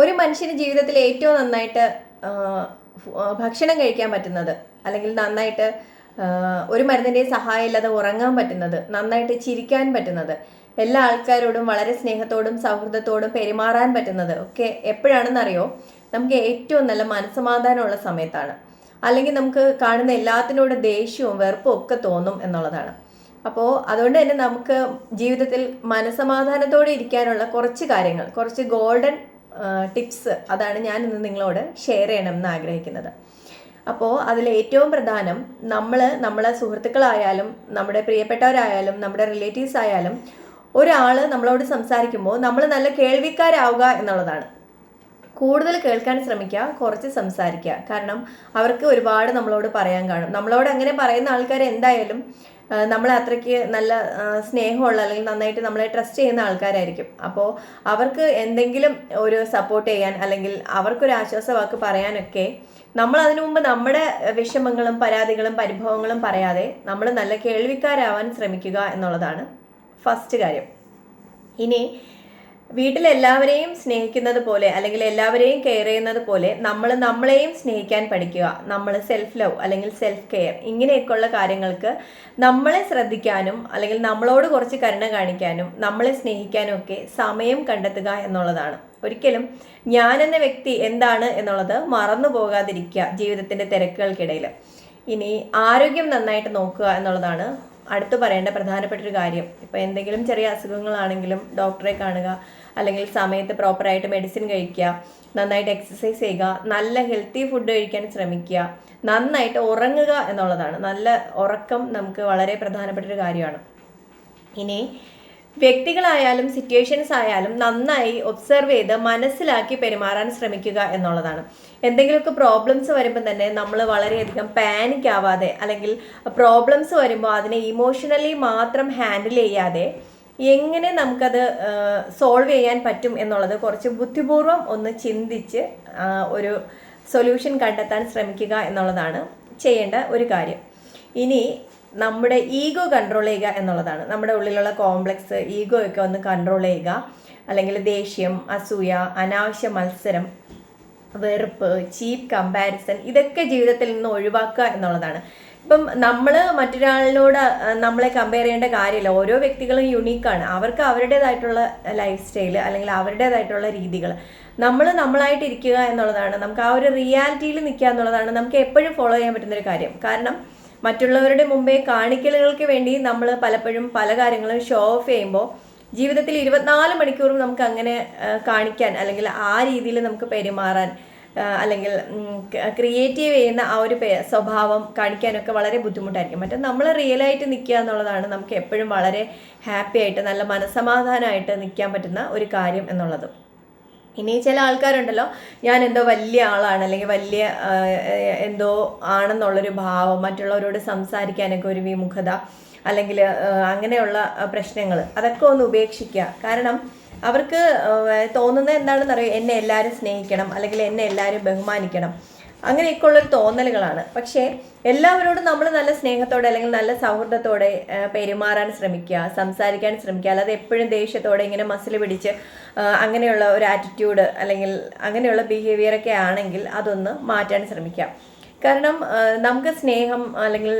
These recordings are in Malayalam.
ഒരു മനുഷ്യന് ജീവിതത്തിൽ ഏറ്റവും നന്നായിട്ട് ഭക്ഷണം കഴിക്കാൻ പറ്റുന്നത് അല്ലെങ്കിൽ നന്നായിട്ട് ഒരു മരുന്നിന്റെയും സഹായം ഇല്ലാതെ ഉറങ്ങാൻ പറ്റുന്നത് നന്നായിട്ട് ചിരിക്കാൻ പറ്റുന്നത് എല്ലാ ആൾക്കാരോടും വളരെ സ്നേഹത്തോടും സൗഹൃദത്തോടും പെരുമാറാൻ പറ്റുന്നത് ഒക്കെ എപ്പോഴാണെന്നറിയോ? നമുക്ക് ഏറ്റവും നല്ല മനസ്സമാധാനമുള്ള സമയത്താണ്. അല്ലെങ്കിൽ നമുക്ക് കാണുന്ന എല്ലാത്തിനോടും ദേഷ്യവും വെറുപ്പും ഒക്കെ തോന്നും എന്നുള്ളതാണ്. അപ്പോൾ അതുകൊണ്ട് തന്നെ നമുക്ക് ജീവിതത്തിൽ മനസമാധാനത്തോടെ ഇരിക്കാനുള്ള കുറച്ച് കാര്യങ്ങൾ കുറച്ച് ഗോൾഡൻ ടിപ്സ് അതാണ് ഞാൻ ഇന്ന് നിങ്ങളോട് ഷെയർ ചെയ്യണം എന്ന് ആഗ്രഹിക്കുന്നത്. അപ്പോൾ അതിൽ ഏറ്റവും പ്രധാനം നമ്മൾ നമ്മളെ സുഹൃത്തുക്കളായാലും നമ്മുടെ പ്രിയപ്പെട്ടവരായാലും നമ്മുടെ റിലേറ്റീവ്സ് ആയാലും ഒരാൾ നമ്മളോട് സംസാരിക്കുമ്പോൾ നമ്മൾ നല്ല കേൾവിക്കാരാവുക എന്നുള്ളതാണ്. കൂടുതൽ കേൾക്കാൻ ശ്രമിക്കുക കുറച്ച് സംസാരിക്കുക. കാരണം അവർക്ക് ഒരുപാട് നമ്മളോട് പറയാൻ കാണും. നമ്മളോട് അങ്ങനെ പറയുന്ന ആൾക്കാർ എന്തായാലും നമ്മളെ അത്രയ്ക്ക് നല്ല സ്നേഹമുള്ള അല്ലെങ്കിൽ നന്നായിട്ട് നമ്മളെ ട്രസ്റ്റ് ചെയ്യുന്ന ആൾക്കാരായിരിക്കും. അപ്പോൾ അവർക്ക് എന്തെങ്കിലും ഒരു സപ്പോർട്ട് ചെയ്യാൻ അല്ലെങ്കിൽ അവർക്കൊരു ആശ്വാസ വാക്ക് പറയാനൊക്കെ നമ്മൾ അതിനു മുമ്പ് നമ്മുടെ വിഷമങ്ങളും പരാതികളും പരിഭവങ്ങളും പറയാതെ നമ്മൾ നല്ല കേൾവിക്കാരാവാൻ ശ്രമിക്കുക എന്നുള്ളതാണ് ഫസ്റ്റ് കാര്യം. ഇനി വീട്ടിലെല്ലാവരെയും സ്നേഹിക്കുന്നത് പോലെ അല്ലെങ്കിൽ എല്ലാവരെയും കെയർ ചെയ്യുന്നത് പോലെ നമ്മൾ നമ്മളെയും സ്നേഹിക്കാൻ പഠിക്കുക. നമ്മൾ സെൽഫ് ലവ് അല്ലെങ്കിൽ സെൽഫ് കെയർ ഇങ്ങനെയൊക്കെയുള്ള കാര്യങ്ങൾക്ക് നമ്മളെ ശ്രദ്ധിക്കാനും അല്ലെങ്കിൽ നമ്മളോട് കുറച്ച് കരുണ കാണിക്കാനും നമ്മളെ സ്നേഹിക്കാനും ഒക്കെ സമയം കണ്ടെത്തുക എന്നുള്ളതാണ്. ഒരിക്കലും ഞാൻ എന്ന വ്യക്തി എന്താണ് എന്നുള്ളത് മറന്നു പോകാതിരിക്കുക ജീവിതത്തിന്റെ തിരക്കുകൾക്കിടയിൽ. ഇനി ആരോഗ്യം നന്നായിട്ട് നോക്കുക എന്നുള്ളതാണ് അടുത്ത് പറയേണ്ട പ്രധാനപ്പെട്ട ഒരു കാര്യം. ഇപ്പോൾ എന്തെങ്കിലും ചെറിയ അസുഖങ്ങളാണെങ്കിലും ഡോക്ടറെ കാണുക അല്ലെങ്കിൽ സമയത്ത് പ്രോപ്പറായിട്ട് മെഡിസിൻ കഴിക്കുക നന്നായിട്ട് എക്സസൈസ് ചെയ്യുക നല്ല ഹെൽത്തി ഫുഡ് കഴിക്കാൻ ശ്രമിക്കുക നന്നായിട്ട് ഉറങ്ങുക എന്നുള്ളതാണ്. നല്ല ഉറക്കം നമുക്ക് വളരെ പ്രധാനപ്പെട്ട ഒരു കാര്യമാണ്. ഇനി വ്യക്തികളായാലും സിറ്റുവേഷൻസ് ആയാലും നന്നായി ഒബ്സർവ് ചെയ്ത് മനസ്സിലാക്കി പെരുമാറാൻ ശ്രമിക്കുക എന്നുള്ളതാണ്. എന്തെങ്കിലുമൊക്കെ പ്രോബ്ലംസ് വരുമ്പോൾ തന്നെ നമ്മൾ വളരെയധികം പാനിക് ആവാതെ അല്ലെങ്കിൽ പ്രോബ്ലംസ് വരുമ്പോൾ അതിനെ ഇമോഷണലി മാത്രം ഹാൻഡിൽ ചെയ്യാതെ എങ്ങനെ നമുക്കത് സോൾവ് ചെയ്യാൻ പറ്റും എന്നുള്ളത് കുറച്ച് ബുദ്ധിപൂർവം ഒന്ന് ചിന്തിച്ച് ഒരു സൊല്യൂഷൻ കണ്ടെത്താൻ ശ്രമിക്കുക എന്നുള്ളതാണ് ചെയ്യേണ്ട ഒരു കാര്യം. ഇനി നമ്മുടെ ഈഗോ കൺട്രോൾ ചെയ്യുക എന്നുള്ളതാണ്. നമ്മുടെ ഉള്ളിലുള്ള കോംപ്ലക്സ് ഈഗോ ഒക്കെ ഒന്ന് കൺട്രോൾ ചെയ്യുക. അല്ലെങ്കിൽ ദേഷ്യം അസൂയ അനാവശ്യ മത്സരം വെറുപ്പ് ചീപ്പ് കമ്പാരിസൺ ഇതൊക്കെ ജീവിതത്തിൽ നിന്ന് ഒഴിവാക്കുക എന്നുള്ളതാണ്. ഇപ്പം നമ്മൾ മറ്റൊരാളിനോട് നമ്മളെ കമ്പയർ ചെയ്യേണ്ട കാര്യമില്ല. ഓരോ വ്യക്തികളും യുണീക്കാണ് അവർക്ക് അവരുടേതായിട്ടുള്ള ലൈഫ് സ്റ്റൈൽ അല്ലെങ്കിൽ അവരുടേതായിട്ടുള്ള രീതികൾ. നമ്മൾ നമ്മളായിട്ട് ഇരിക്കുക എന്നുള്ളതാണ്. നമുക്ക് ആ ഒരു റിയാലിറ്റിയിൽ നിൽക്കുക എന്നുള്ളതാണ്. നമുക്ക് എപ്പോഴും ഫോളോ ചെയ്യാൻ പറ്റുന്ന ഒരു കാര്യം. കാരണം മറ്റുള്ളവരുടെ മുമ്പേ കാണിക്കലുകൾക്ക് വേണ്ടി നമ്മൾ പലപ്പോഴും പല കാര്യങ്ങളും ഷോ ഓഫ് ചെയ്യുമ്പോൾ ജീവിതത്തിൽ ഇരുപത്തിനാല് മണിക്കൂറും നമുക്ക് അങ്ങനെ കാണിക്കാൻ അല്ലെങ്കിൽ ആ രീതിയിൽ നമുക്ക് പെരുമാറാൻ അല്ലെങ്കിൽ ക്രിയേറ്റീവ് ചെയ്യുന്ന ആ ഒരു സ്വഭാവം കാണിക്കാനൊക്കെ വളരെ ബുദ്ധിമുട്ടായിരിക്കും. മറ്റേ നമ്മൾ റിയലായിട്ട് നിൽക്കുക എന്നുള്ളതാണ് നമുക്ക് എപ്പോഴും വളരെ ഹാപ്പി ആയിട്ട് നല്ല മനസമാധാനമായിട്ട് നിൽക്കാൻ പറ്റുന്ന ഒരു കാര്യം എന്നുള്ളത്. ഇനി ചില ആൾക്കാരുണ്ടല്ലോ ഞാൻ എന്തോ വലിയ ആളാണ് അല്ലെങ്കിൽ വലിയ എന്തോ ആണെന്നുള്ളൊരു ഭാവം മറ്റുള്ളവരോട് സംസാരിക്കാനൊക്കെ ഒരു വിമുഖത അല്ലെങ്കിൽ അങ്ങനെയുള്ള പ്രശ്നങ്ങൾ അതൊക്കെ ഒന്ന് ഉപേക്ഷിക്കുക കാരണം അവർക്ക് തോന്നുന്നത് എന്താണെന്ന് അറിയാം? എന്നെ എല്ലാവരും സ്നേഹിക്കണം അല്ലെങ്കിൽ എന്നെ എല്ലാവരും ബഹുമാനിക്കണം. അങ്ങനെയൊക്കെ ഉള്ളൊരു തോന്നലുകളാണ്. പക്ഷേ എല്ലാവരോടും നമ്മൾ നല്ല സ്നേഹത്തോടെ അല്ലെങ്കിൽ നല്ല സൗഹൃദത്തോടെ പെരുമാറാൻ ശ്രമിക്കുക സംസാരിക്കാൻ ശ്രമിക്കുക അല്ലാതെ എപ്പോഴും ദേഷ്യത്തോടെ ഇങ്ങനെ മസിൽ പിടിച്ച് അങ്ങനെയുള്ള ഒരു ആറ്റിറ്റ്യൂഡ് അല്ലെങ്കിൽ അങ്ങനെയുള്ള ബിഹേവിയറൊക്കെ ആണെങ്കിൽ അതൊന്ന് മാറ്റാൻ ശ്രമിക്കുക കാരണം നമുക്ക് സ്നേഹം അല്ലെങ്കിൽ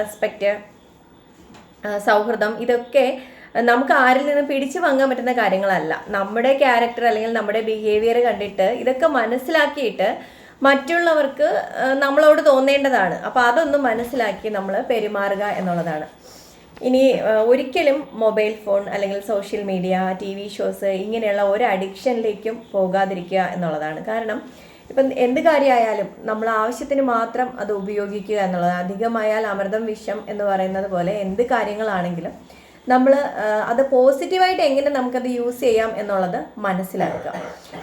റെസ്പെക്റ്റ് സൗഹൃദം ഇതൊക്കെ നമുക്ക് ആരിൽ നിന്നും പിടിച്ചു വാങ്ങാൻ പറ്റുന്ന കാര്യങ്ങളല്ല. നമ്മുടെ ക്യാരക്ടർ അല്ലെങ്കിൽ നമ്മുടെ ബിഹേവിയർ കണ്ടിട്ട് ഇതൊക്കെ മനസ്സിലാക്കിയിട്ട് മറ്റുള്ളവർക്ക് നമ്മളോട് തോന്നേണ്ടതാണ്. അപ്പോൾ അതൊന്നും മനസ്സിലാക്കി നമ്മൾ പെരുമാറുക എന്നുള്ളതാണ്. ഇനി ഒരിക്കലും മൊബൈൽ ഫോൺ അല്ലെങ്കിൽ social media T V shows ഇങ്ങനെയുള്ള ഒരു അഡിക്ഷനിലേക്കും പോകാതിരിക്കുക എന്നുള്ളതാണ്. കാരണം ഇപ്പം എന്ത് കാര്യമായാലും നമ്മൾ ആവശ്യത്തിന് മാത്രം അത് ഉപയോഗിക്കുക എന്നുള്ളത് അധികമായാൽ അമൃതം വിഷം എന്ന് പറയുന്നത് പോലെ എന്ത് കാര്യങ്ങളാണെങ്കിലും നമ്മൾ അത് പോസിറ്റീവായിട്ട് എങ്ങനെ നമുക്കത് യൂസ് ചെയ്യാം എന്നുള്ളത് മനസ്സിലാക്കുക.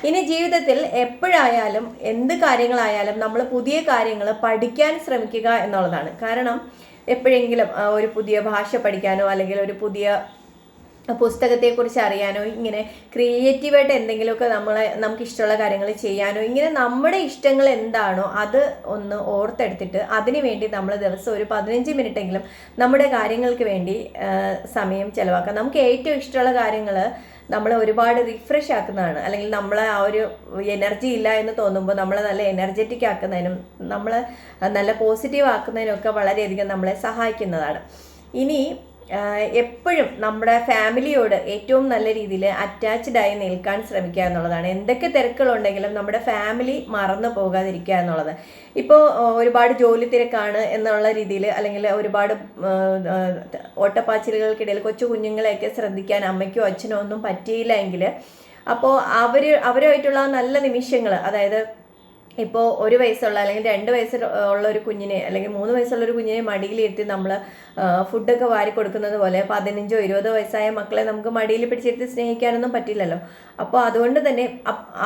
ഇനി ജീവിതത്തിൽ എപ്പോഴായാലും എന്ത് കാര്യങ്ങളായാലും നമ്മൾ പുതിയ കാര്യങ്ങൾ പഠിക്കാൻ ശ്രമിക്കുക എന്നുള്ളതാണ്. കാരണം എപ്പോഴെങ്കിലും ഒരു പുതിയ ഭാഷ പഠിക്കാനോ അല്ലെങ്കിൽ ഒരു പുതിയ പുസ്തകത്തെക്കുറിച്ച് അറിയാനോ ഇങ്ങനെ ക്രിയേറ്റീവായിട്ട് എന്തെങ്കിലുമൊക്കെ നമ്മളെ നമുക്ക് ഇഷ്ടമുള്ള കാര്യങ്ങൾ ചെയ്യാനോ ഇങ്ങനെ നമ്മുടെ ഇഷ്ടങ്ങൾ എന്താണോ അത് ഒന്ന് ഓർത്തെടുത്തിട്ട് അതിനു വേണ്ടി നമ്മൾ ദിവസം ഒരു പതിനഞ്ച് മിനിറ്റെങ്കിലും നമ്മുടെ കാര്യങ്ങൾക്ക് വേണ്ടി സമയം ചിലവാക്കാം. നമുക്ക് ഏറ്റവും ഇഷ്ടമുള്ള കാര്യങ്ങൾ നമ്മളെ ഒരുപാട് റിഫ്രഷ് ആക്കുന്നതാണ്. അല്ലെങ്കിൽ നമ്മളെ ആ ഒരു എനർജി ഇല്ല എന്ന് തോന്നുമ്പോൾ നമ്മളെ നല്ല എനർജറ്റിക് ആക്കുന്നതിനും നമ്മളെ നല്ല പോസിറ്റീവ് ആക്കുന്നതിനും ഒക്കെ വളരെയധികം നമ്മളെ സഹായിക്കുന്നതാണ്. ഇനി എപ്പോഴും നമ്മുടെ ഫാമിലിയോട് ഏറ്റവും നല്ല രീതിയിൽ അറ്റാച്ച്ഡ് ആയി നിൽക്കാൻ ശ്രമിക്കുക എന്നുള്ളതാണ്. എന്തൊക്കെ തിരക്കുകളുണ്ടെങ്കിലും നമ്മുടെ ഫാമിലി മറന്നു പോകാതിരിക്കുക എന്നുള്ളത്. ഇപ്പോൾ ഒരുപാട് ജോലി തിരക്കാണ് എന്നുള്ള രീതിയിൽ അല്ലെങ്കിൽ ഒരുപാട് ഓട്ടപ്പാച്ചിലുകൾക്കിടയിൽ കൊച്ചു കുഞ്ഞുങ്ങളെയൊക്കെ ശ്രദ്ധിക്കാൻ അമ്മയ്ക്കോ അച്ഛനോ ഒന്നും പറ്റിയില്ല എങ്കിൽ അപ്പോൾ അവർ അവരുമായിട്ടുള്ള നല്ല നിമിഷങ്ങൾ അതായത് ഇപ്പോൾ ഒരു വയസ്സുള്ള അല്ലെങ്കിൽ രണ്ട് വയസ്സ് ഉള്ള ഒരു കുഞ്ഞിനെ അല്ലെങ്കിൽ മൂന്ന് വയസ്സുള്ള ഒരു കുഞ്ഞിനെ മടിയിലിരുത്തി നമ്മൾ ഫുഡൊക്കെ വാരി കൊടുക്കുന്നത് പോലെ പതിനഞ്ചോ ഇരുപതോ വയസ്സായ മക്കളെ നമുക്ക് മടിയിൽ പിടിച്ചിരുത്തി സ്നേഹിക്കാനൊന്നും പറ്റില്ലല്ലോ. അപ്പോൾ അതുകൊണ്ട് തന്നെ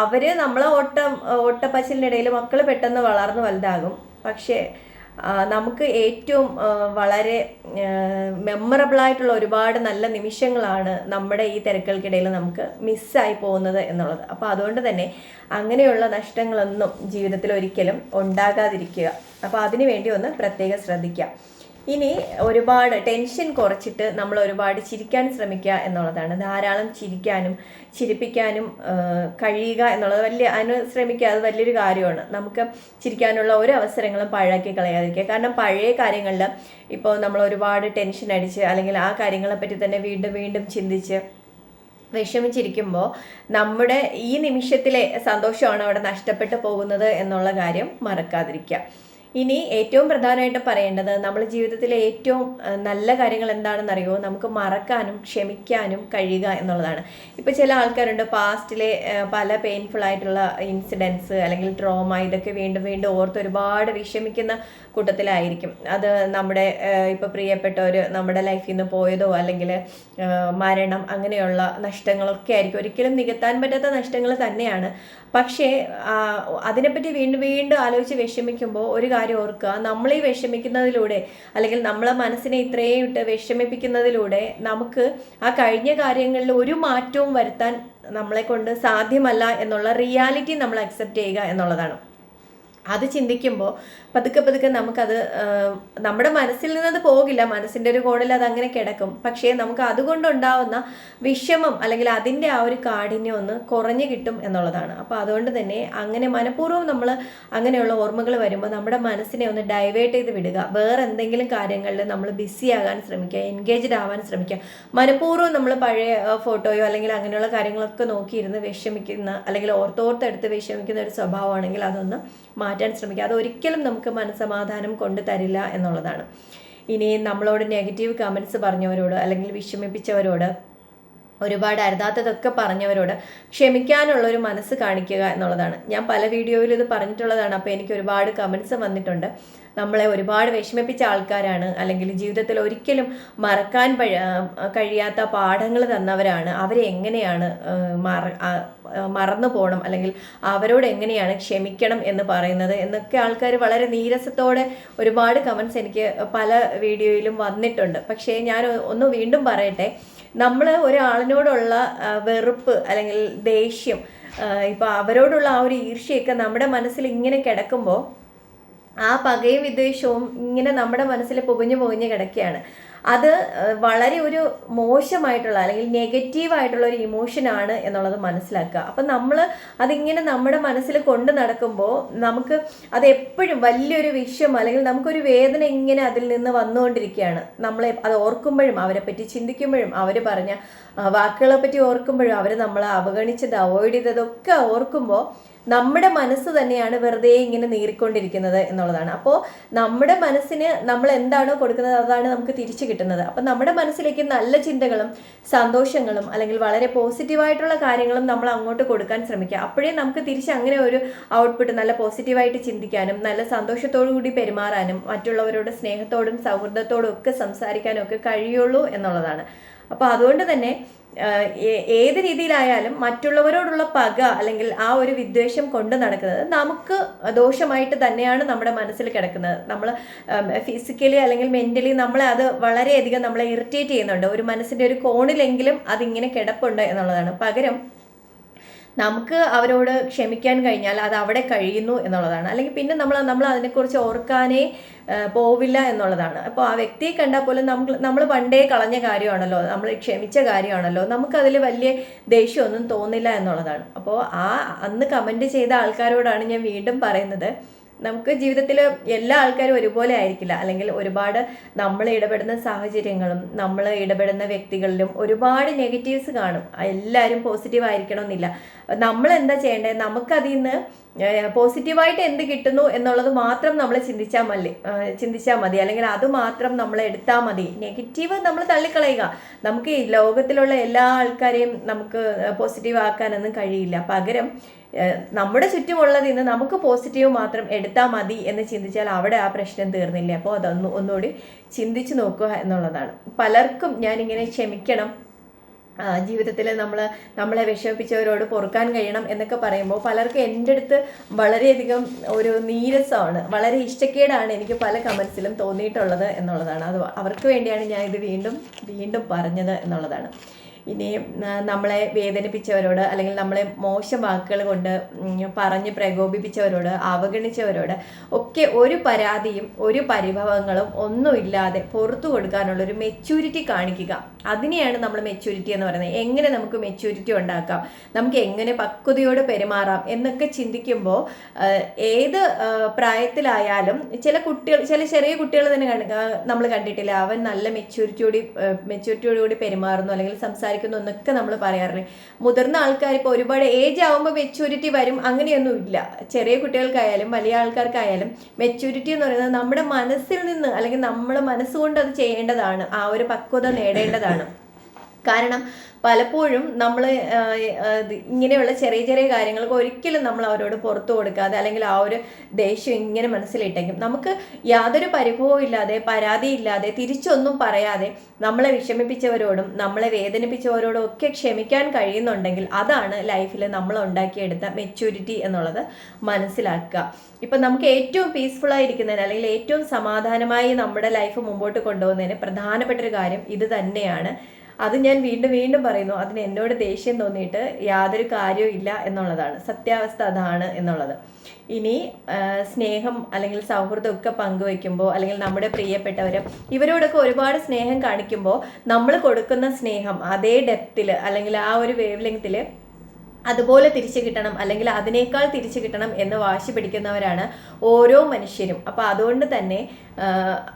അവർ നമ്മളെ ഓട്ടം ഓട്ടപ്പശലിനിടയിൽ മക്കൾ പെട്ടെന്ന് വളർന്ന് വലുതാകും. പക്ഷേ നമുക്ക് ഏറ്റവും വളരെ മെമ്മറബിൾ ആയിട്ടുള്ള ഒരുപാട് നല്ല നിമിഷങ്ങളാണ് നമ്മുടെ ഈ തിരക്കുകൾക്കിടയിൽ നമുക്ക് മിസ്സായി പോകുന്നത് എന്നുള്ളത്. അപ്പോൾ അതുകൊണ്ട് തന്നെ അങ്ങനെയുള്ള നഷ്ടങ്ങളൊന്നും ജീവിതത്തിൽ ഒരിക്കലും ഉണ്ടാകാതിരിക്കുക. അപ്പോൾ അതിനു വേണ്ടി ഒന്ന് പ്രത്യേകം ശ്രദ്ധിക്കുക ഇനി ഒരുപാട് ടെൻഷൻ കുറച്ചിട്ട് നമ്മൾ ഒരുപാട് ചിരിക്കാൻ ശ്രമിക്കുക എന്നുള്ളതാണ്. ധാരാളം ചിരിക്കാനും ചിരിപ്പിക്കാനും കഴിയുക എന്നുള്ളത് വലിയ അതിന് ശ്രമിക്കുക അത് വലിയൊരു കാര്യമാണ്. നമുക്ക് ചിരിക്കാനുള്ള ഒരു അവസരങ്ങളും പാഴാക്കി കളയാതിരിക്കുക. കാരണം പഴയ കാര്യങ്ങളിൽ ഇപ്പോൾ നമ്മൾ ഒരുപാട് ടെൻഷൻ അടിച്ച് അല്ലെങ്കിൽ ആ കാര്യങ്ങളെപ്പറ്റി തന്നെ വീണ്ടും വീണ്ടും ചിന്തിച്ച് വിഷമിച്ചിരിക്കുമ്പോൾ നമ്മുടെ ഈ നിമിഷത്തിലെ സന്തോഷമാണ് അവിടെ നഷ്ടപ്പെട്ടു പോകുന്നത് എന്നുള്ള കാര്യം മറക്കാതിരിക്കുക. ഇനി ഏറ്റവും പ്രധാനമായിട്ട് പറയേണ്ടത് നമ്മുടെ ജീവിതത്തിലെ ഏറ്റവും നല്ല കാര്യങ്ങൾ എന്താണെന്നറിയോ? നമുക്ക് മറക്കാനും ക്ഷമിക്കാനും കഴിയുക എന്നുള്ളതാണ്. ഇപ്പോൾ ചില ആൾക്കാരുണ്ട് പാസ്റ്റിലെ പല പെയിൻഫുൾ ആയിട്ടുള്ള ഇൻസിഡൻസ് അല്ലെങ്കിൽ ട്രോമ ഇതൊക്കെ വീണ്ടും വീണ്ടും ഓർത്ത് ഒരുപാട് വിഷമിക്കുന്ന കൂട്ടത്തിലായിരിക്കും. അത് നമ്മുടെ ഇപ്പം പ്രിയപ്പെട്ട ഒരു നമ്മുടെ ലൈഫിൽ നിന്ന് പോയതോ അല്ലെങ്കിൽ മരണം അങ്ങനെയുള്ള നഷ്ടങ്ങളൊക്കെ ആയിരിക്കും. ഒരിക്കലും നികത്താൻ പറ്റാത്ത നഷ്ടങ്ങൾ തന്നെയാണ്. പക്ഷേ അതിനെപ്പറ്റി വീണ്ടും വീണ്ടും ആലോചിച്ച് വിഷമിക്കുമ്പോൾ ഒരു കാര്യം ഓർക്കുക. നമ്മൾ ഈ വിഷമിക്കുന്നതിലൂടെ അല്ലെങ്കിൽ നമ്മളെ മനസ്സിനെ ഇത്രയും ഇട്ട് വിഷമിപ്പിക്കുന്നതിലൂടെ നമുക്ക് ആ കഴിഞ്ഞ കാര്യങ്ങളിൽ ഒരു മാറ്റവും വരുത്താൻ നമ്മളെ കൊണ്ട് സാധ്യമല്ല എന്നുള്ള റിയാലിറ്റി നമ്മൾ അക്സെപ്റ്റ് ചെയ്യുക എന്നുള്ളതാണ്. അത് ചിന്തിക്കുമ്പോൾ പതുക്കെ പതുക്കെ നമുക്കത് നമ്മുടെ മനസ്സിൽ നിന്നത് പോകില്ല. മനസ്സിന്റെ ഒരു കോണിൽ അത് അങ്ങനെ കിടക്കും. പക്ഷേ നമുക്ക് അതുകൊണ്ടുണ്ടാവുന്ന വിഷമം അല്ലെങ്കിൽ അതിന്റെ ആ ഒരു കാഠിന്യം ഒന്ന് കുറഞ്ഞു കിട്ടും എന്നുള്ളതാണ്. അപ്പോൾ അതുകൊണ്ട് തന്നെ അങ്ങനെ മനഃപൂർവം നമ്മൾ അങ്ങനെയുള്ള ഓർമ്മകൾ വരുമ്പോൾ നമ്മുടെ മനസ്സിനെ ഒന്ന് ഡൈവേർട്ട് ചെയ്ത് വിടുക. വേറെ എന്തെങ്കിലും കാര്യങ്ങളിൽ നമ്മൾ ബിസി ആകാൻ ശ്രമിക്കുക എൻഗേജ്ഡ് ആവാൻ ശ്രമിക്കുക. മനഃപൂർവം നമ്മൾ പഴയ ഫോട്ടോയോ അല്ലെങ്കിൽ അങ്ങനെയുള്ള കാര്യങ്ങളൊക്കെ നോക്കിയിരുന്ന് വിഷമിക്കുന്ന അല്ലെങ്കിൽ ഓർത്തോർത്തെടുത്ത് വിഷമിക്കുന്ന ഒരു സ്വഭാവമാണെങ്കിൽ അതൊന്ന് മാറ്റാൻ ശ്രമിക്കുക. അത് ഒരിക്കലും നമുക്ക് മനസ്സമാധാനം കൊണ്ടു തരില്ല എന്നുള്ളതാണ്. ഇനി നമ്മളോട് നെഗറ്റീവ് കമൻസ് പറഞ്ഞവരോട് അല്ലെങ്കിൽ വിഷമിപ്പിച്ചവരോട് ഒരുപാട് അരുതാത്തതൊക്കെ പറഞ്ഞവരോട് ക്ഷമിക്കാനുള്ള ഒരു മനസ്സ് കാണിക്കുക എന്നുള്ളതാണ്. ഞാൻ പല വീഡിയോയിലും ഇത് പറഞ്ഞിട്ടുള്ളതാണ്. അപ്പോൾ എനിക്ക് ഒരുപാട് കമൻസ് വന്നിട്ടുണ്ട്. നമ്മളെ ഒരുപാട് വിഷമിപ്പിച്ച ആൾക്കാരാണ്. അല്ലെങ്കിൽ ജീവിതത്തിൽ ഒരിക്കലും മറക്കാൻ കഴിയാത്ത പാഠങ്ങൾ തന്നവരാണ്. അവരെ എങ്ങനെയാണ് മറന്നു പോകണം അല്ലെങ്കിൽ അവരോട് എങ്ങനെയാണ് ക്ഷമിക്കണം എന്ന് പറയുന്നത്? എന്നൊക്കെ ആൾക്കാർ വളരെ നീരസത്തോടെ ഒരുപാട് കമൻസ് എനിക്ക് പല വീഡിയോയിലും വന്നിട്ടുണ്ട്. പക്ഷേ ഞാൻ ഒന്ന് വീണ്ടും പറയട്ടെ. നമ്മൾ ഒരാളിനോടുള്ള വെറുപ്പ് അല്ലെങ്കിൽ ദേഷ്യം ഇപ്പം അവരോടുള്ള ആ ഒരു ഈർഷ്യയൊക്കെ നമ്മുടെ മനസ്സിൽ ഇങ്ങനെ കിടക്കുമ്പോൾ ആ പകയും വിദ്വേഷവും ഇങ്ങനെ നമ്മുടെ മനസ്സിൽ പുകഞ്ഞു പുകഞ്ഞ് കിടക്കുകയാണ്. അത് വളരെ ഒരു മോശമായിട്ടുള്ള അല്ലെങ്കിൽ നെഗറ്റീവ് ആയിട്ടുള്ള ഒരു ഇമോഷനാണ് എന്നുള്ളത് മനസ്സിലാക്കുക. അപ്പം നമ്മൾ അതിങ്ങനെ നമ്മുടെ മനസ്സിൽ കൊണ്ട് നടക്കുമ്പോൾ നമുക്ക് അത് എപ്പോഴും വലിയൊരു വിഷയം അല്ലെങ്കിൽ നമുക്കൊരു വേദന ഇങ്ങനെ അതിൽ നിന്ന് വന്നുകൊണ്ടിരിക്കുകയാണ്. നമ്മളെ അത് ഓർക്കുമ്പോഴും അവരെ പറ്റി ചിന്തിക്കുമ്പോഴും അവർ പറഞ്ഞ വാക്കുകളെ പറ്റി ഓർക്കുമ്പോഴും അവർ നമ്മളെ അവഗണിച്ചത് അവോയ്ഡ് ചെയ്തതൊക്കെ ഓർക്കുമ്പോൾ നമ്മുടെ മനസ്സ് തന്നെയാണ് വെറുതെ ഇങ്ങനെ നീറിക്കൊണ്ടിരിക്കുന്നത് എന്നുള്ളതാണ്. അപ്പോൾ നമ്മുടെ മനസ്സിന് നമ്മൾ എന്താണോ കൊടുക്കുന്നത് അതാണ് നമുക്ക് തിരിച്ചു കിട്ടുന്നത്. അപ്പം നമ്മുടെ മനസ്സിലേക്ക് നല്ല ചിന്തകളും സന്തോഷങ്ങളും അല്ലെങ്കിൽ വളരെ പോസിറ്റീവായിട്ടുള്ള കാര്യങ്ങളും നമ്മൾ അങ്ങോട്ട് കൊടുക്കാൻ ശ്രമിക്കുക. അപ്പോഴേ നമുക്ക് തിരിച്ച് അങ്ങനെ ഒരു ഔട്ട്പുട്ട് നല്ല പോസിറ്റീവായിട്ട് ചിന്തിക്കാനും നല്ല സന്തോഷത്തോടു കൂടി പെരുമാറാനും മറ്റുള്ളവരോട് സ്നേഹത്തോടും സൗഹൃദത്തോടും ഒക്കെ സംസാരിക്കാനും ഒക്കെ കഴിയുള്ളൂ എന്നുള്ളതാണ്. അപ്പോൾ അതുകൊണ്ട് തന്നെ ഏത് രീതിയിലായാലും മറ്റുള്ളവരോടുള്ള പക അല്ലെങ്കിൽ ആ ഒരു വിദ്വേഷം കൊണ്ട് നടക്കുന്നത് നമുക്ക് ദോഷമായിട്ട് തന്നെയാണ് നമ്മുടെ മനസ്സിൽ കിടക്കുന്നത്. നമ്മൾ ഫിസിക്കലി അല്ലെങ്കിൽ മെന്റലി നമ്മളെ അത് വളരെയധികം നമ്മളെ ഇറിറ്റേറ്റ് ചെയ്യുന്നുണ്ട്. ഒരു മനസ്സിന്റെ ഒരു കോണിലെങ്കിലും അതിങ്ങനെ കിടപ്പുണ്ട് എന്നുള്ളതാണ്. പകരം നമുക്ക് അവരോട് ക്ഷമിക്കാൻ കഴിഞ്ഞാൽ അത് അവിടെ കഴിയുന്നു എന്നുള്ളതാണ്. അല്ലെങ്കിൽ പിന്നെ നമ്മൾ നമ്മൾ അതിനെക്കുറിച്ച് ഓർക്കാനേ പോവില്ല എന്നുള്ളതാണ്. അപ്പോൾ ആ വ്യക്തിയെ കണ്ടാൽ പോലും നമ്മൾ നമ്മൾ പണ്ടേ കളഞ്ഞ കാര്യമാണല്ലോ നമ്മൾ ക്ഷമിച്ച കാര്യമാണല്ലോ നമുക്കതിൽ വലിയ ദേഷ്യമൊന്നും തോന്നില്ല എന്നുള്ളതാണ്. അപ്പോൾ ആ അന്ന് കമന്റ് ചെയ്ത ആൾക്കാരോടാണ് ഞാൻ വീണ്ടും പറയുന്നത്. നമുക്ക് ജീവിതത്തിൽ എല്ലാ ആൾക്കാരും ഒരുപോലെ ആയിരിക്കില്ല. അല്ലെങ്കിൽ ഒരുപാട് നമ്മൾ ഇടപെടുന്ന സാഹചര്യങ്ങളും നമ്മൾ ഇടപെടുന്ന വ്യക്തികളിലും ഒരുപാട് നെഗറ്റീവ്സ് കാണും. എല്ലാവരും പോസിറ്റീവ് ആയിരിക്കണമെന്നില്ല. നമ്മൾ എന്താ ചെയ്യേണ്ടത്? നമുക്കതിൽ നിന്ന് പോസിറ്റീവായിട്ട് എന്ത് കിട്ടുന്നു എന്നുള്ളത് മാത്രം നമ്മൾ ചിന്തിച്ചാൽ മതി ചിന്തിച്ചാൽ മതി. അല്ലെങ്കിൽ അത് മാത്രം നമ്മൾ എടുത്താൽ മതി. നെഗറ്റീവ് നമ്മൾ തള്ളിക്കളയുക. നമുക്ക് ഈ ലോകത്തിലുള്ള എല്ലാ ആൾക്കാരെയും നമുക്ക് പോസിറ്റീവ് ആക്കാനൊന്നും കഴിയില്ല. പകരം നമ്മുടെ ചുറ്റുമുള്ളത് ഇന്ന് നമുക്ക് പോസിറ്റീവ് മാത്രം എടുത്താൽ മതി എന്ന് ചിന്തിച്ചാൽ അവിടെ ആ പ്രശ്നം തീർന്നില്ല? അപ്പോൾ അതൊന്ന് ഒന്നുകൂടി ചിന്തിച്ചു നോക്കുക എന്നുള്ളതാണ്. പലർക്കും ഞാനിങ്ങനെ ക്ഷമിക്കണം. ജീവിതത്തിൽ നമ്മൾ നമ്മളെ വിഷമിപ്പിച്ചവരോട് പൊറുക്കാൻ കഴിയണം എന്നൊക്കെ പറയുമ്പോൾ പലർക്കും എന്റെ അടുത്ത് വളരെയധികം ഒരു നീരസമാണ്. വളരെ ഇഷ്ടക്കേടാണ് എനിക്ക് പല കമൻസിലും തോന്നിയിട്ടുള്ളത് എന്നുള്ളതാണ്. അത് അവർക്ക് വേണ്ടിയാണ് ഞാൻ ഇത് വീണ്ടും വീണ്ടും പറഞ്ഞത് എന്നുള്ളതാണ്. ഇനി നമ്മളെ വേദനിപ്പിച്ചവരോട് അല്ലെങ്കിൽ നമ്മളെ മോശം വാക്കുകൾ കൊണ്ട് പറഞ്ഞ് പ്രകോപിപ്പിച്ചവരോട് അവഗണിച്ചവരോട് ഒക്കെ ഒരു പരാതിയും ഒരു പരിഭവങ്ങളും ഒന്നുമില്ലാതെ പുറത്തു കൊടുക്കാനുള്ള ഒരു മെച്യൂരിറ്റി കാണിക്കുക. അതിനെയാണ് നമ്മൾ മെച്യൂരിറ്റി എന്ന് പറയുന്നത്. എങ്ങനെ നമുക്ക് മെച്യൂരിറ്റി ഉണ്ടാക്കാം? നമുക്ക് എങ്ങനെ പക്വതയോട് പെരുമാറാം? എന്നൊക്കെ ചിന്തിക്കുമ്പോൾ ഏത് പ്രായത്തിലായാലും ചില കുട്ടികൾ ചില ചെറിയ കുട്ടികൾ തന്നെ നമ്മൾ കണ്ടിട്ടില്ല അവൻ നല്ല മെച്യൂരിറ്റിയോടി മെച്യൂരിറ്റിയോടുകൂടി പെരുമാറുന്നു അല്ലെങ്കിൽ സംസാരിക്കുന്നു. എന്നൊക്കെ നമ്മൾ പറയാറില്ലേ? മുതിർന്ന ആൾക്കാർ ഇപ്പോൾ ഒരുപാട് ഏജ് ആകുമ്പോൾ മെച്യൂരിറ്റി വരും അങ്ങനെയൊന്നും ഇല്ല. ചെറിയ കുട്ടികൾക്കായാലും വലിയ ആൾക്കാർക്കായാലും മെച്യൂരിറ്റി എന്ന് പറയുന്നത് നമ്മുടെ മനസ്സിൽ നിന്ന് അല്ലെങ്കിൽ നമ്മൾ മനസ്സുകൊണ്ട് അത് ചെയ്യേണ്ടതാണ്. ആ ഒരു പക്വത നേടേണ്ടതാണ്. കാരണം പലപ്പോഴും നമ്മൾ ഇങ്ങനെയുള്ള ചെറിയ ചെറിയ കാര്യങ്ങൾക്ക് ഒരിക്കലും നമ്മൾ അവരോട് പുറത്തു കൊടുക്കാതെ അല്ലെങ്കിൽ ആ ഒരു ദേഷ്യം ഇങ്ങനെ മനസ്സിലിട്ടെങ്കിൽ നമുക്ക് യാതൊരു പരിഭവവും ഇല്ലാതെ പരാതിയില്ലാതെ തിരിച്ചൊന്നും പറയാതെ നമ്മളെ വിഷമിപ്പിച്ചവരോടും നമ്മളെ വേദനിപ്പിച്ചവരോടും ഒക്കെ ക്ഷമിക്കാൻ കഴിയുന്നുണ്ടെങ്കിൽ അതാണ് ലൈഫിൽ നമ്മൾ ഉണ്ടാക്കിയെടുത്ത മെച്യൂരിറ്റി എന്നുള്ളത് മനസ്സിലാക്കുക. ഇപ്പം നമുക്ക് ഏറ്റവും പീസ്ഫുൾ ആയിരിക്കുന്നതിന് അല്ലെങ്കിൽ ഏറ്റവും സമാധാനമായി നമ്മുടെ ലൈഫ് മുമ്പോട്ട് കൊണ്ടുപോകുന്നതിന് പ്രധാനപ്പെട്ട ഒരു കാര്യം ഇത് തന്നെയാണ്. അത് ഞാൻ വീണ്ടും വീണ്ടും പറയുന്നു. അതിന് എന്നോട് ദേഷ്യം തോന്നിയിട്ട് യാതൊരു കാര്യവും ഇല്ല എന്നുള്ളതാണ്. സത്യാവസ്ഥ അതാണ് എന്നുള്ളത്. ഇനി സ്നേഹം അല്ലെങ്കിൽ സൗഹൃദം ഒക്കെ പങ്കുവെക്കുമ്പോൾ അല്ലെങ്കിൽ നമ്മുടെ പ്രിയപ്പെട്ടവർ ഇവരോടൊക്കെ ഒരുപാട് സ്നേഹം കാണിക്കുമ്പോൾ നമ്മൾ കൊടുക്കുന്ന സ്നേഹം അതേ ഡെപ്തിൽ അല്ലെങ്കിൽ ആ ഒരു വേവ് ലെങ്ത്തിൽ അതുപോലെ തിരിച്ചു കിട്ടണം അല്ലെങ്കിൽ അതിനേക്കാൾ തിരിച്ചു കിട്ടണം എന്ന് വാശി പിടിക്കുന്നവരാണ് ഓരോ മനുഷ്യരും. അപ്പോൾ അതുകൊണ്ട് തന്നെ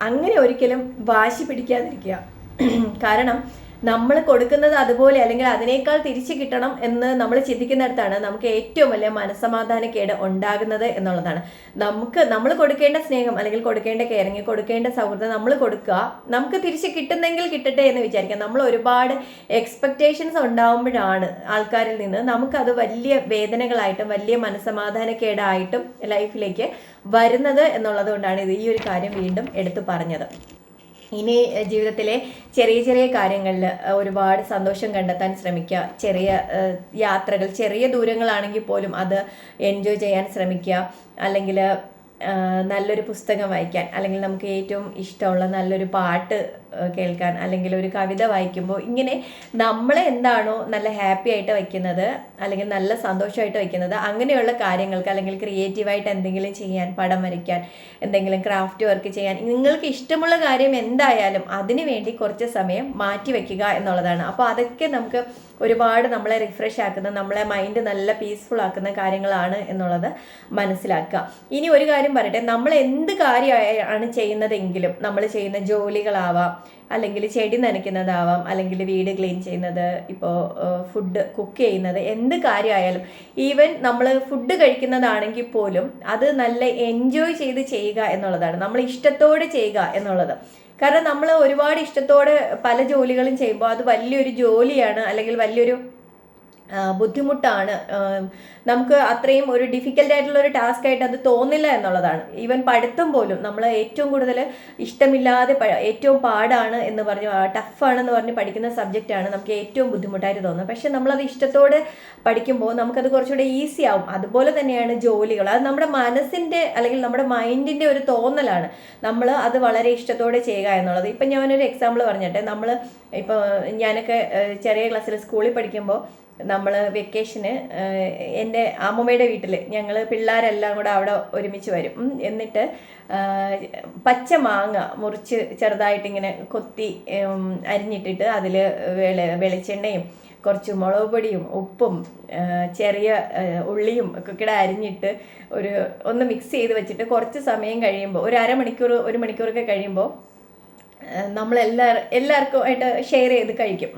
അങ്ങനെ ഒരിക്കലും വാശി പിടിക്കാതിരിക്കുക. കാരണം നമ്മൾ കൊടുക്കുന്നത് അതുപോലെ അല്ലെങ്കിൽ അതിനേക്കാൾ തിരിച്ചു കിട്ടണം എന്ന് നമ്മൾ ചിന്തിക്കുന്നിടത്താണ് നമുക്ക് ഏറ്റവും വലിയ മനസ്സമാധാനക്കേട് ഉണ്ടാകുന്നത് എന്നുള്ളതാണ്. നമുക്ക് നമ്മൾ കൊടുക്കേണ്ട സ്നേഹം അല്ലെങ്കിൽ കൊടുക്കേണ്ട കെയറിങ് കൊടുക്കേണ്ട സൗഹൃദം നമ്മൾ കൊടുക്കുക. നമുക്ക് തിരിച്ച് കിട്ടുന്നെങ്കിൽ കിട്ടട്ടെ എന്ന് വിചാരിക്കാം. നമ്മൾ ഒരുപാട് എക്സ്പെക്റ്റേഷൻസ് ഉണ്ടാവുമ്പോഴാണ് ആൾക്കാരിൽ നിന്ന് നമുക്കത് വലിയ വേദനകളായിട്ടും വലിയ മനസ്സമാധാനക്കേടായിട്ടും ലൈഫിലേക്ക് വരുന്നത് എന്നുള്ളത് കൊണ്ടാണ് ഇത് ഈ ഒരു കാര്യം വീണ്ടും എടുത്തു പറഞ്ഞത്. ഇനി ജീവിതത്തിലെ ചെറിയ ചെറിയ കാര്യങ്ങളിൽ ഒരുപാട് സന്തോഷം കണ്ടെത്താൻ ശ്രമിക്കുക. ചെറിയ യാത്രകൾ ചെറിയ ദൂരങ്ങളാണെങ്കിൽ പോലും അത് എൻജോയ് ചെയ്യാൻ ശ്രമിക്കുക. അല്ലെങ്കിൽ നല്ലൊരു പുസ്തകം വായിക്കാൻ അല്ലെങ്കിൽ നമുക്ക് ഏറ്റവും ഇഷ്ടമുള്ള നല്ലൊരു പാട്ട് കേൾക്കാൻ അല്ലെങ്കിൽ ഒരു കവിത വായിക്കുമ്പോൾ ഇങ്ങനെ നമ്മളെ എന്താണോ നല്ല ഹാപ്പി ആയിട്ട് വയ്ക്കുന്നത് അല്ലെങ്കിൽ നല്ല സന്തോഷമായിട്ട് വയ്ക്കുന്നത്. അങ്ങനെയുള്ള കാര്യങ്ങൾക്ക് അല്ലെങ്കിൽ ക്രിയേറ്റീവായിട്ട് എന്തെങ്കിലും ചെയ്യാൻ പടം വരയ്ക്കാൻ എന്തെങ്കിലും ക്രാഫ്റ്റ് വർക്ക് ചെയ്യാൻ നിങ്ങൾക്ക് ഇഷ്ടമുള്ള കാര്യം എന്തായാലും അതിനു വേണ്ടി കുറച്ച് സമയം മാറ്റി വയ്ക്കുക എന്നുള്ളതാണ്. അപ്പോൾ അതൊക്കെ നമുക്ക് ഒരുപാട് നമ്മളെ റിഫ്രഷ് ആക്കുന്ന നമ്മളെ മൈൻഡ് നല്ല പീസ്ഫുൾ ആക്കുന്ന കാര്യങ്ങളാണ് എന്നുള്ളത് മനസ്സിലാക്കുക. ഇനി ഒരു കാര്യം പറയട്ടെ. നമ്മൾ എന്ത് കാര്യമാണ് ചെയ്യുന്നതെങ്കിലും നമ്മൾ ചെയ്യുന്ന ജോലികളാവാം അല്ലെങ്കിൽ ചെടി നനയ്ക്കുന്നതാവാം അല്ലെങ്കിൽ വീട് ക്ലീൻ ചെയ്യുന്നത് ഇപ്പോൾ ഫുഡ് കുക്ക് ചെയ്യുന്നത് എന്ത് കാര്യമായാലും ഈവൻ നമ്മൾ ഫുഡ് കഴിക്കുന്നതാണെങ്കിൽ പോലും അത് നല്ല എൻജോയ് ചെയ്ത് ചെയ്യുക എന്നുള്ളതാണ്. നമ്മൾ ഇഷ്ടത്തോടെ ചെയ്യുക എന്നുള്ളത്. കാരണം നമ്മൾ ഒരുപാട് ഇഷ്ടത്തോടെ പല ജോലികളും ചെയ്യുമ്പോൾ അത് വലിയൊരു ജോലിയാണ് അല്ലെങ്കിൽ വലിയൊരു ബുദ്ധിമുട്ടാണ്. നമുക്ക് അത്രയും ഒരു ഡിഫിക്കൽട്ട് ആയിട്ടുള്ള ഒരു ടാസ്ക് ആയിട്ട് അത് തോന്നില്ല എന്നുള്ളതാണ്. ഈവൻ പഠിത്തം പോലും നമ്മൾ ഏറ്റവും കൂടുതൽ ഇഷ്ടമില്ലാതെ ഏറ്റവും പാടാണ് എന്ന് പറഞ്ഞു ടഫാണെന്ന് പറഞ്ഞ് പഠിക്കുന്ന സബ്ജക്റ്റാണ് നമുക്ക് ഏറ്റവും ബുദ്ധിമുട്ടായിട്ട് തോന്നുന്നത്. പക്ഷെ നമ്മളത് ഇഷ്ടത്തോടെ പഠിക്കുമ്പോൾ നമുക്കത് കുറച്ചുകൂടെ ഈസി ആവും. അതുപോലെ തന്നെയാണ് ജോലികൾ. അത് നമ്മുടെ മനസ്സിന്റെ അല്ലെങ്കിൽ നമ്മുടെ മൈൻഡിന്റെ ഒരു തോന്നലാണ്. നമ്മൾ അത് വളരെ ഇഷ്ടത്തോടെ ചെയ്യുക എന്നുള്ളത്. ഇപ്പം ഞാനൊരു എക്സാമ്പിൾ പറഞ്ഞിട്ടെ. നമ്മൾ ഇപ്പോൾ ഞാനൊക്കെ ചെറിയ ക്ലാസ്സിൽ സ്കൂളിൽ പഠിക്കുമ്പോൾ നമ്മൾ വെക്കേഷന് എന്റെ അമ്മമ്മയുടെ വീട്ടിൽ ഞങ്ങൾ പിള്ളേരെല്ലാം കൂടെ അവിടെ ഒരുമിച്ച് വരും എന്നിട്ട് പച്ച മാങ്ങ മുറിച്ച് ചെറുതായിട്ടിങ്ങനെ കൊത്തി ഉം, അരിഞ്ഞിട്ടിട്ട് അതിൽ വെള വെളിച്ചെണ്ണയും കുറച്ച് മുളക് പൊടിയും ഉപ്പും ചെറിയ ഉള്ളിയും ഒക്കെ കൂടെ അരിഞ്ഞിട്ട് ഒരു ഒന്ന് മിക്സ് ചെയ്ത് വെച്ചിട്ട് കുറച്ച് സമയം കഴിയുമ്പോൾ ഒരു അരമണിക്കൂർ ഒരു മണിക്കൂറൊക്കെ കഴിയുമ്പോൾ നമ്മളെല്ലാ എല്ലാവർക്കും ആയിട്ട് ഷെയർ ചെയ്ത് കഴിക്കും.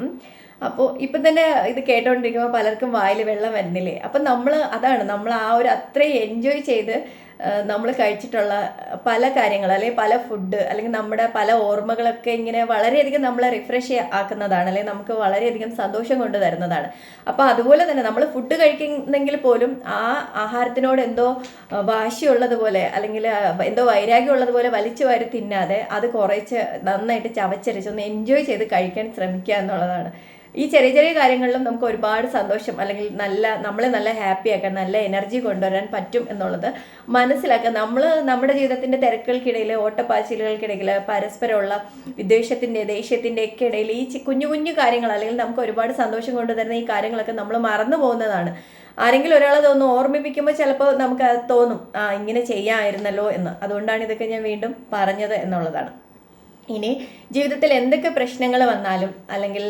അപ്പോൾ ഇപ്പം തന്നെ ഇത് കേട്ടോണ്ടിരിക്കുമ്പോൾ പലർക്കും വായിൽ വെള്ളം വരുന്നില്ലേ? അപ്പം നമ്മൾ അതാണ് നമ്മൾ ആ ഒരു അത്രയും എൻജോയ് ചെയ്ത് നമ്മൾ കഴിച്ചിട്ടുള്ള പല കാര്യങ്ങൾ അല്ലെങ്കിൽ പല ഫുഡ് അല്ലെങ്കിൽ നമ്മുടെ പല ഓർമ്മകളൊക്കെ ഇങ്ങനെ വളരെയധികം നമ്മളെ റിഫ്രഷ് ആക്കുന്നതാണ് അല്ലെങ്കിൽ നമുക്ക് വളരെയധികം സന്തോഷം കൊണ്ട് തരുന്നതാണ്. അപ്പോൾ അതുപോലെ തന്നെ നമ്മൾ ഫുഡ് കഴിക്കുന്നെങ്കിൽ പോലും ആ ആഹാരത്തിനോട് എന്തോ വാശിയുള്ളതുപോലെ അല്ലെങ്കിൽ എന്തോ വൈരാഗ്യം ഉള്ളതുപോലെ വലിച്ചു വാരി തിന്നാതെ അത് കുറച്ച് നന്നായിട്ട് ചവച്ചരച്ച് ഒന്ന് എൻജോയ് ചെയ്ത് കഴിക്കാൻ ശ്രമിക്കുക എന്നുള്ളതാണ്. ഈ ചെറിയ ചെറിയ കാര്യങ്ങളിലും നമുക്ക് ഒരുപാട് സന്തോഷം അല്ലെങ്കിൽ നല്ല നമ്മളെ നല്ല ഹാപ്പി ആക്കാൻ നല്ല എനർജി കൊണ്ടുവരാൻ പറ്റും എന്നുള്ളത് മനസ്സിലാക്കുക. നമ്മൾ നമ്മുടെ ജീവിതത്തിന്റെ തിരക്കുകൾക്കിടയിൽ ഓട്ടപ്പാച്ചിലുകൾക്കിടയിൽ പരസ്പരമുള്ള വിദ്വേഷത്തിന്റെ ദേഷ്യത്തിന്റെ ഒക്കെ ഇടയിൽ ഈ കുഞ്ഞു കുഞ്ഞു കാര്യങ്ങൾ അല്ലെങ്കിൽ നമുക്ക് ഒരുപാട് സന്തോഷം കൊണ്ടുതരുന്ന ഈ കാര്യങ്ങളൊക്കെ നമ്മൾ മറന്നു പോകുന്നതാണ്. ആരെങ്കിലും ഒരാളെ തോന്നും ഓർമ്മിപ്പിക്കുമ്പോൾ ചിലപ്പോൾ നമുക്ക് തോന്നും ആ ഇങ്ങനെ ചെയ്യാമായിരുന്നല്ലോ എന്ന്. അതുകൊണ്ടാണ് ഇതൊക്കെ ഞാൻ വീണ്ടും പറഞ്ഞത് എന്നുള്ളതാണ്. ഇനി ജീവിതത്തിൽ എന്തൊക്കെ പ്രശ്നങ്ങൾ വന്നാലും അല്ലെങ്കിൽ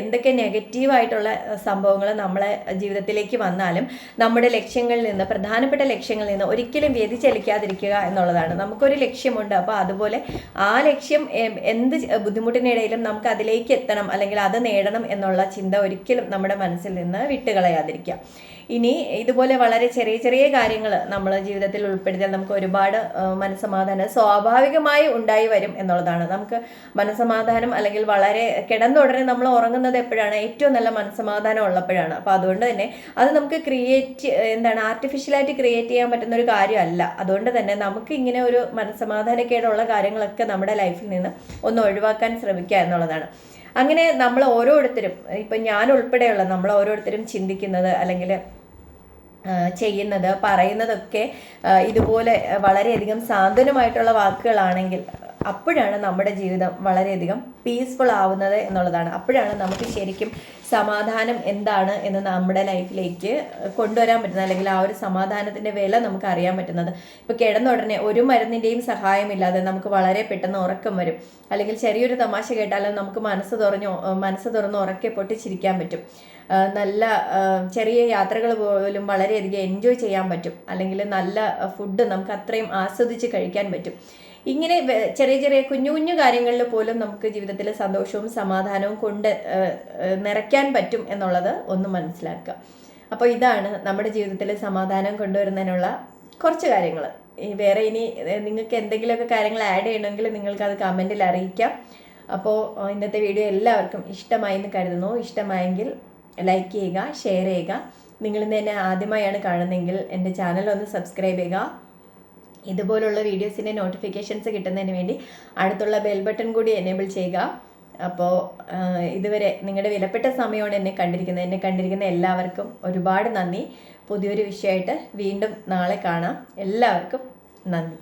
എന്തൊക്കെ നെഗറ്റീവായിട്ടുള്ള സംഭവങ്ങൾ നമ്മളെ ജീവിതത്തിലേക്ക് വന്നാലും നമ്മുടെ ലക്ഷ്യങ്ങളിൽ നിന്ന് പ്രധാനപ്പെട്ട ലക്ഷ്യങ്ങളിൽ നിന്ന് ഒരിക്കലും വ്യതിചലിക്കാതിരിക്കുക എന്നുള്ളതാണ്. നമുക്കൊരു ലക്ഷ്യമുണ്ട് അപ്പോൾ അതുപോലെ ആ ലക്ഷ്യം എന്ത് ബുദ്ധിമുട്ടിനിടയിലും നമുക്ക് അതിലേക്ക് എത്തണം അല്ലെങ്കിൽ അത് നേടണം എന്നുള്ള ചിന്ത ഒരിക്കലും നമ്മുടെ മനസ്സിൽ നിന്ന് വിട്ടുകളയാതിരിക്കുക. ഇനി ഇതുപോലെ വളരെ ചെറിയ ചെറിയ കാര്യങ്ങൾ നമ്മൾ ജീവിതത്തിൽ ഉൾപ്പെടുത്തിയാൽ നമുക്ക് ഒരുപാട് മനസ്സമാധാനം സ്വാഭാവികമായി ഉണ്ടായി വരും എന്നുള്ളതാണ്. നമുക്ക് മനസ്സമാധാനം അല്ലെങ്കിൽ വളരെ കിടന്നുടനെ നമ്മൾ ഉറങ്ങുന്നത് എപ്പോഴാണ്? ഏറ്റവും നല്ല മനസ്സമാധാനം ഉള്ളപ്പോഴാണ്. അപ്പോൾ അതുകൊണ്ട് തന്നെ അത് നമുക്ക് ക്രിയേറ്റ് എന്താണ് ആർട്ടിഫിഷ്യലായിട്ട് ക്രിയേറ്റ് ചെയ്യാൻ പറ്റുന്ന ഒരു കാര്യമല്ല. അതുകൊണ്ട് തന്നെ നമുക്ക് ഇങ്ങനെ ഒരു മനസ്സമാധാനക്കേടുള്ള കാര്യങ്ങളൊക്കെ നമ്മുടെ ലൈഫിൽ നിന്ന് ഒന്ന് ഒഴിവാക്കാൻ ശ്രമിക്കുക എന്നുള്ളതാണ്. അങ്ങനെ നമ്മൾ ഓരോരുത്തരും ഇപ്പം ഞാൻ ഉൾപ്പെടെയുള്ള നമ്മൾ ഓരോരുത്തരും ചിന്തിക്കുന്നത് അല്ലെങ്കിൽ ചെയ്യുന്നത് പറയുന്നതൊക്കെ ഇതുപോലെ വളരെയധികം സാന്ത്വനമായിട്ടുള്ള വാക്കുകളാണെങ്കിൽ അപ്പോഴാണ് നമ്മുടെ ജീവിതം വളരെയധികം പീസ്ഫുൾ ആവുന്നത് എന്നുള്ളതാണ്. അപ്പോഴാണ് നമുക്ക് ശരിക്കും സമാധാനം എന്താണ് എന്ന് നമ്മുടെ ലൈഫിലേക്ക് കൊണ്ടുവരാൻ പറ്റുന്നത് അല്ലെങ്കിൽ ആ ഒരു സമാധാനത്തിന്റെ വില നമുക്ക് അറിയാൻ പറ്റുന്നത്. ഇപ്പോൾ കിടന്ന ഉടനെ ഒരു മരുന്നിന്റെയും സഹായമില്ലാതെ നമുക്ക് വളരെ പെട്ടെന്ന് ഉറക്കം വരും. അല്ലെങ്കിൽ ചെറിയൊരു തമാശ കേട്ടാലും നമുക്ക് മനസ്സ് തുറഞ്ഞ് മനസ്സ് തുറന്ന് ഉറക്കെ പൊട്ടിച്ചിരിക്കാൻ പറ്റും. നല്ല ചെറിയ യാത്രകൾ പോലും വളരെയധികം എൻജോയ് ചെയ്യാൻ പറ്റും. അല്ലെങ്കിൽ നല്ല ഫുഡ് നമുക്ക് അത്രയും ആസ്വദിച്ച് കഴിക്കാൻ പറ്റും. ഇങ്ങനെ ചെറിയ ചെറിയ കുഞ്ഞു കുഞ്ഞു കാര്യങ്ങളിൽ പോലും നമുക്ക് ജീവിതത്തിൽ സന്തോഷവും സമാധാനവും കൊണ്ട് നിറയ്ക്കാൻ പറ്റും എന്നുള്ളത് ഒന്ന് മനസ്സിലാക്കുക. അപ്പോൾ ഇതാണ് നമ്മുടെ ജീവിതത്തിൽ സമാധാനം കൊണ്ടുവരുന്നതിനുള്ള കുറച്ച് കാര്യങ്ങൾ. വേറെ ഇനി നിങ്ങൾക്ക് എന്തെങ്കിലുമൊക്കെ കാര്യങ്ങൾ ആഡ് ചെയ്യണമെങ്കിൽ നിങ്ങൾക്ക് അത് കമന്റിൽ അറിയിക്കാം. അപ്പോൾ ഇന്നത്തെ വീഡിയോ എല്ലാവർക്കും ഇഷ്ടമായി എന്ന് കരുതുന്നു. ഇഷ്ടമായെങ്കിൽ ലൈക്ക് ചെയ്യുക ഷെയർ ചെയ്യുക. നിങ്ങൾ ഇന്ന് എന്നെ ആദ്യമായാണ് കാണുന്നതെങ്കിൽ എന്റെ ചാനൽ ഒന്ന് സബ്സ്ക്രൈബ് ചെയ്യുക. ഇതുപോലുള്ള വീഡിയോസിന്റെ നോട്ടിഫിക്കേഷൻസ് കിട്ടുന്നതിന് വേണ്ടി അടുത്തുള്ള ബെൽ ബട്ടൺ കൂടി എനേബിൾ ചെയ്യുക. അപ്പോൾ ഇതുവരെ നിങ്ങളുടെ വിലപ്പെട്ട സമയമാണ് എന്നെ കണ്ടിരിക്കുന്നത്. എന്നെ കണ്ടിരിക്കുന്ന എല്ലാവർക്കും ഒരുപാട് നന്ദി. പുതിയൊരു വിഷയമായിട്ട് വീണ്ടും നാളെ കാണാം. എല്ലാവർക്കും നന്ദി.